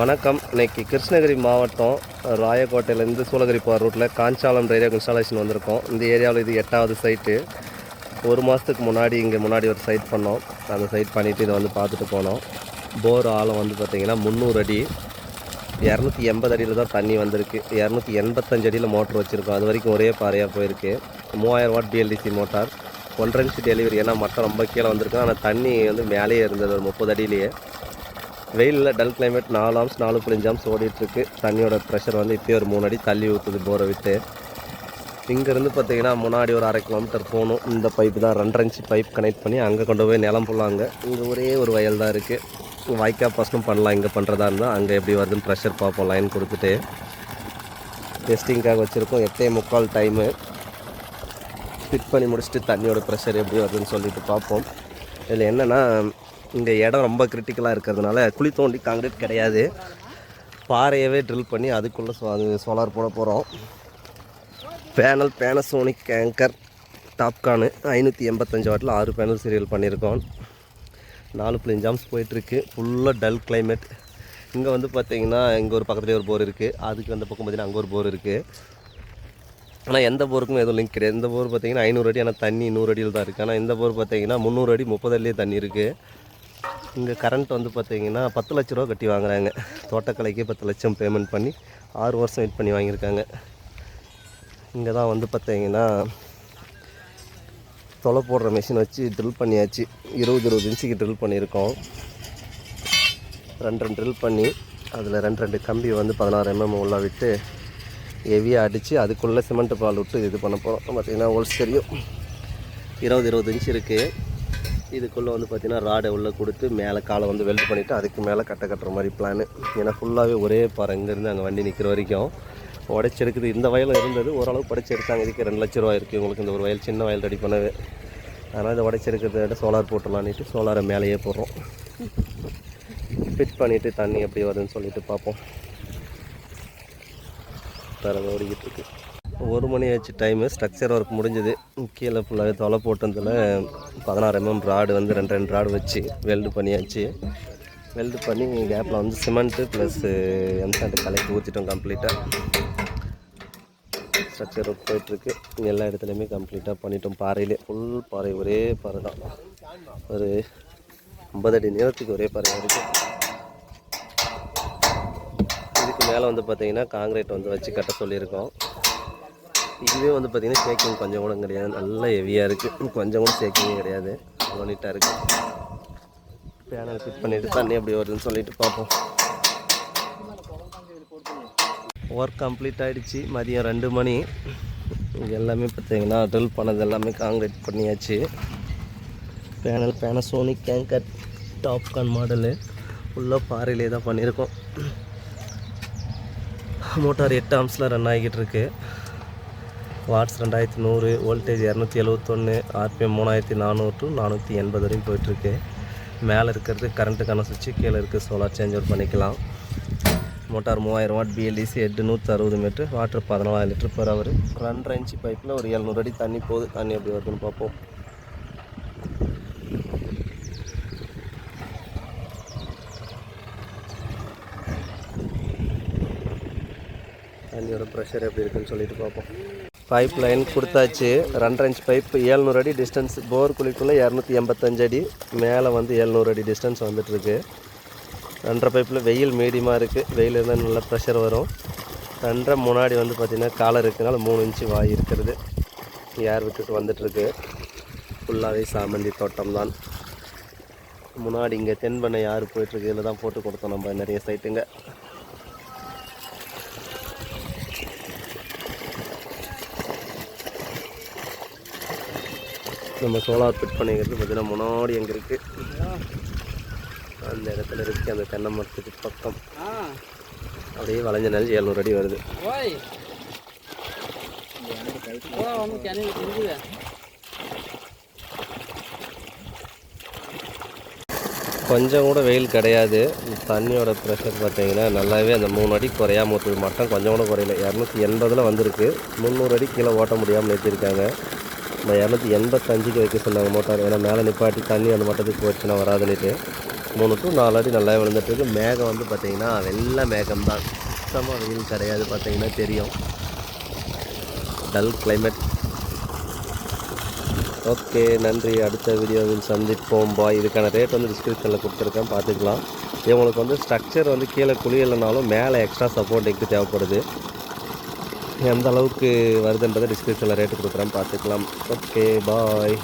வணக்கம். இன்னைக்கு கிருஷ்ணகிரி மாவட்டம் ராயக்கோட்டையிலேருந்து சூளகிரி போகிற ரூட்டில் காஞ்சாலம் ரயில்வே இன்ஸ்டாலேஷன் வந்திருக்கோம். இந்த ஏரியாவில் இது எட்டாவது சைட்டு. ஒரு மாதத்துக்கு முன்னாடி இங்கே முன்னாடி ஒரு சைட் பண்ணோம். அந்த சைட் பண்ணிவிட்டு இதை வந்து பார்த்துட்டு போனோம். போர் ஆழம் வந்து பார்த்திங்கன்னா முந்நூறு அடி. இரநூத்தி எண்பது அடியில் தான் தண்ணி வந்திருக்கு. இரநூத்தி எண்பத்தஞ்சு அடியில் மோட்டர் வச்சுருக்கோம். அது வரைக்கும் ஒரே பாறையாக போயிருக்கு. மூவாயிரம் வாட் பிஎல்டிசி மோட்டார். ஒன்றரை இன்ச்சு டெலிவரி ஏன்னா மட்டம் ரொம்ப கீழே வந்திருக்கு. ஆனால் தண்ணி வந்து மேலேயே இருந்தது. ஒரு முப்பது அடியிலேயே. வெயிலில் டல் கிளைமேட் நாலு ஆம்ஸ் நாலு புள்ளி ஆம்ஸ் ஓடிட்டுருக்கு. தண்ணியோட ப்ரெஷர் வந்து இப்போயே ஒரு மூணு அடி தள்ளி ஊற்றுது போரை விட்டு. இங்கேருந்து பார்த்தீங்கன்னா முன்னாடி ஒரு அரை கிலோமீட்டர் போகணும். இந்த பைப்பு தான் ரெண்டரை இன்ச்சு பைப் கனெக்ட் பண்ணி அங்கே கொண்டு போய் நிலம் போடலாங்க. இங்கே ஒரே ஒரு வயல் தான் இருக்குது வாய்க்கா பசனும் பண்ணலாம் இங்கே பண்ணுறதா இருந்தால் அங்கே எப்படி வருதுன்னு ப்ரெஷர் பார்ப்போம் லைன் கொடுத்துட்டு. டெஸ்டிங்காக வச்சுருக்கோம் எட்டே முக்கால் டைமு ஃபிட் பண்ணி முடிச்சுட்டு தண்ணியோட ப்ரெஷர் எப்படி வருதுன்னு சொல்லிட்டு பார்ப்போம். இதில் என்னென்னா இங்கே இடம் ரொம்ப கிரிட்டிக்கலாக இருக்கிறதுனால குழி தோண்டி காங்கிரீட் கிடையாது. பாறையவே ட்ரில் பண்ணி அதுக்குள்ளே சோ அது சோலார் போட போகிறோம் பேனல் பேனசோனிக் கேங்கர் டாப்கானு ஐநூற்றி எண்பத்தஞ்சு வாட்டில் ஆறு பேனல் சீரியல் பண்ணியிருக்கோம் நாலு புள்ளி ஜாம்ஸ் போயிட்டுருக்கு. ஃபுல்லாக டல் கிளைமேட் இங்கே வந்து பார்த்திங்கன்னா இங்கே ஒரு பக்கத்துலேயே ஒரு போர் இருக்குது அதுக்கு அந்த பக்கம் பார்த்திங்கன்னா அங்கே ஒரு போர் இருக்குது ஆனால் எந்த போருக்கும் எதுவும் லிங்க் கிடையாது. இந்த போர் பார்த்தீங்கன்னா ஐநூறு அடி ஆனால் தண்ணி நூறு அடியில் தான் இருக்குது ஆனால் இந்த போர் பார்த்தீங்கன்னா முந்நூறு அடி முப்பது அடிலேயே தண்ணி இருக்குது இங்கே கரண்ட் வந்து பார்த்தீங்கன்னா பத்து லட்ச ரூபா கட்டி வாங்குறாங்க. தோட்டக்கலைக்கு பத்து லட்சம் பேமெண்ட் பண்ணி ஆறு வருஷம் வெயிட் பண்ணி வாங்கியிருக்காங்க. இங்கே தான் வந்து பார்த்தீங்கன்னா தொலை போடுற மிஷின் வச்சு ட்ரில் பண்ணியாச்சு. இருபது இருபது இன்ச்சுக்கு ட்ரில் பண்ணியிருக்கோம். ரெண்டு ரெண்டு ட்ரில் பண்ணி அதில் ரெண்டு ரெண்டு கம்பி வந்து பதினாறு எம்எம் உள்ள விட்டு ஹெவியாக அடித்து அதுக்குள்ளே சிமெண்ட் பால் விட்டு இது பண்ண போகிறோம் பார்த்தீங்கன்னா ஹோல்ஸ் தெரியும். இருபது இருபது இன்ச்சு இருக்குது இதுக்குள்ளே வந்து பார்த்தீங்கன்னா ராடை உள்ளே கொடுத்து மேலே காலை வந்து வெல்ட் பண்ணிவிட்டு அதுக்கு மேலே கட்ட கட்டுற மாதிரி பிளான் ஏன்னா ஃபுல்லாகவே ஒரே பாறை இங்கேருந்து அங்கே வண்டி நிற்கிற வரைக்கும் உடைச்செடுக்குது இந்த வயலும் இருந்தது ஓரளவு படைச்செடுத்தாங்க இதுக்கு ரெண்டு லட்ச ரூபா இருக்குது உங்களுக்கு இந்த ஒரு வயல் சின்ன வயல் ரெடி பண்ணவே. அதனால் இதை உடைச்செடுக்கிறத விட சோலார் போட்டுடலான்ட்டு சோலாரை மேலேயே போடுறோம். ஃபிட் பண்ணிவிட்டு தண்ணி எப்படி வருதுன்னு சொல்லிட்டு பார்ப்போம். தரங்க ஓடிக்கிட்டு இருக்குது ஒரு மணி ஆச்சு டைமு ஸ்ட்ரக்சர் ஒர்க் முடிஞ்சது. கீழே ஃபுல்லாகவே தொலை போட்டதில் பதினாறு எம்எம் ராடு வந்து ரெண்டு ரெண்டு ராடு வச்சு வெல்டு பண்ணியாச்சு. வெல்டு பண்ணி கேப்பில் வந்து சிமெண்ட்டு ப்ளஸ் எம்சாண்ட் கலக்கி ஊற்றிட்டோம் கம்ப்ளீட்டாக ஸ்ட்ரக்சர் ஒர்க் போயிட்டுருக்கு. எல்லா இடத்துலையுமே கம்ப்ளீட்டாக பண்ணிட்டோம் பாறையிலே. ஃபுல் பாறை ஒரே பாறை தான். ஒரு ஐம்பது அடி நீளத்துக்கு ஒரே பாறை இருக்குது இதுக்கு மேலே வந்து பார்த்தீங்கன்னா காங்கிரீட் வந்து வச்சு கட்ட சொல்லியிருக்கோம். இதுவே வந்து பார்த்திங்கன்னா ஷேக்கிங் கொஞ்சம் கூட கிடையாது. நல்லா ஹெவியாக இருக்குது கொஞ்சம் கூட ஷேக்கிங் கிடையாது. அவ்வளோ நீட்டாக இருக்குது பேனல் ஃபிட் பண்ணிவிட்டு தண்ணி எப்படி வருதுன்னு சொல்லிட்டு பார்ப்போம். ஒர்க் கம்ப்ளீட் ஆகிடுச்சு மதியம் ரெண்டு மணி. இங்கே எல்லாமே பார்த்திங்கன்னா ட்ரில் பண்ணது எல்லாமே காங்கிரீட் பண்ணியாச்சு. பேனல் பேனசோனிக் கேங்கர் டாப்கான் மாடலு ஃபுல்லாக பாறையிலே தான் பண்ணியிருக்கோம். மோட்டார் எட்டு ஆம்ஸில் ரன் ஆகிக்கிட்டு இருக்குது வாட்ஸ் ரெண்டாயிரத்தி நூறு வோல்டேஜ் இரநூத்தி எழுவத்தொன்று ஆர்பிஎம் மூணாயிரத்தி நானூறு டு நானூற்றி எண்பது வரையும் போயிட்டுருக்கு. மேலே இருக்கிறது கரண்ட்டுக்கான சுவிட்சு கீழே இருக்குது சோலார் சேஞ்ச் அவுட் பண்ணிக்கலாம். மோட்டார் மூவாயிரம் வாட் பிஎல்டிசி எட்டு நூற்றி அறுபது மீட்ரு வாட்டர் பதினாலாயிரம் லிட்டர் பெர் அவர் ரெண்டரை இன்ச்சு பைப்பில் ஒரு எழுநூறு அடி தண்ணி போகுது. தண்ணி எப்படி வருதுன்னு பார்ப்போம். தண்ணியோட ப்ரெஷர் எப்படி இருக்குன்னு சொல்லிட்டு பார்ப்போம். பைப் லைன் கொடுத்தாச்சு. ரெண்டரை இன்ச் பைப் ஏழ்நூறு அடி டிஸ்டன்ஸ் போர் குழிக்குள்ளே இரநூத்தி எண்பத்தஞ்சு அடி மேலே வந்து ஏழ்நூறு அடி டிஸ்டன்ஸ் வந்துட்டுருக்கு. ரெண்டரை பைப்பில் வெயில் மீடியமாக இருக்குது வெயில் இருந்தால் நல்லா ப்ரெஷர் வரும். ரெண்டரை முன்னாடி வந்து பார்த்திங்கன்னா காலர் இருக்கனால மூணு இன்ச்சு வாய் இருக்கிறது. ஏர் விட்டுட்டு வந்துட்டுருக்கு. ஃபுல்லாகவே சாமந்தி தோட்டம் தான் முன்னாடி இங்கே தென்பண்ணை யார் போயிட்டுருக்கு. இதில் தான் போட்டு கொடுத்தோம் நம்ம நிறைய சைட்டுங்க நம்ம சோலார் ஃபிட் பண்ணிக்கிறது பார்த்தீங்கன்னா முன்னாடி எங்கே இருக்குது அந்த இடத்துல இருக்குது அந்த தென்னை மரத்துக்கு பக்கம் அப்படியே வளைஞ்ச நெல் எழுநூறு அடி வருது. கொஞ்சம் கூட வெயில் கிடையாது. தண்ணியோட ப்ரெஷர் பார்த்தீங்கன்னா நல்லாவே அந்த மூணு அடி குறையாம ஊற்றுது மட்டம் கொஞ்சம் கூட குறையல. இரநூத்தி எண்பதில் வந்திருக்கு. முந்நூறு அடி கீழே ஓட்ட முடியாமல் நிறுத்திருக்காங்க இந்த இரநூத்தி எண்பத்தஞ்சுக்கு வைக்க சொன்னாங்க மோட்டார். ஏன்னா மேலே நிப்பாட்டி தண்ணி அந்த மட்டத்துக்கு போச்சுன்னா வராதுன்னுட்டு. மூணு டு நாலு அடி நல்லா விழுந்துட்டுருக்கு மேகம் வந்து பார்த்திங்கன்னா வெள்ளை மேகம் தான். சுத்தமாக வெயில் கிடையாது பார்த்தீங்கன்னா தெரியும். டல் கிளைமேட் ஓகே நன்றி. அடுத்த வீடியோவில் சந்திப்போம். பாய் இதுக்கான ரேட் வந்து டிஸ்கிரிப்ஷனில் கொடுத்துருக்கேன். பார்த்துக்கலாம். இவங்களுக்கு வந்து ஸ்ட்ரக்சர் வந்து கீழே குளியலைனாலும் மேலே எக்ஸ்ட்ரா சப்போர்ட்டிங்க்கு தேவைப்படுது. எந்த அளவுக்கு வருதுன்றதை டிஸ்கிரிப்ஷனில் ரேட்டு கொடுக்குறேன். பார்த்துக்கலாம். Okay bye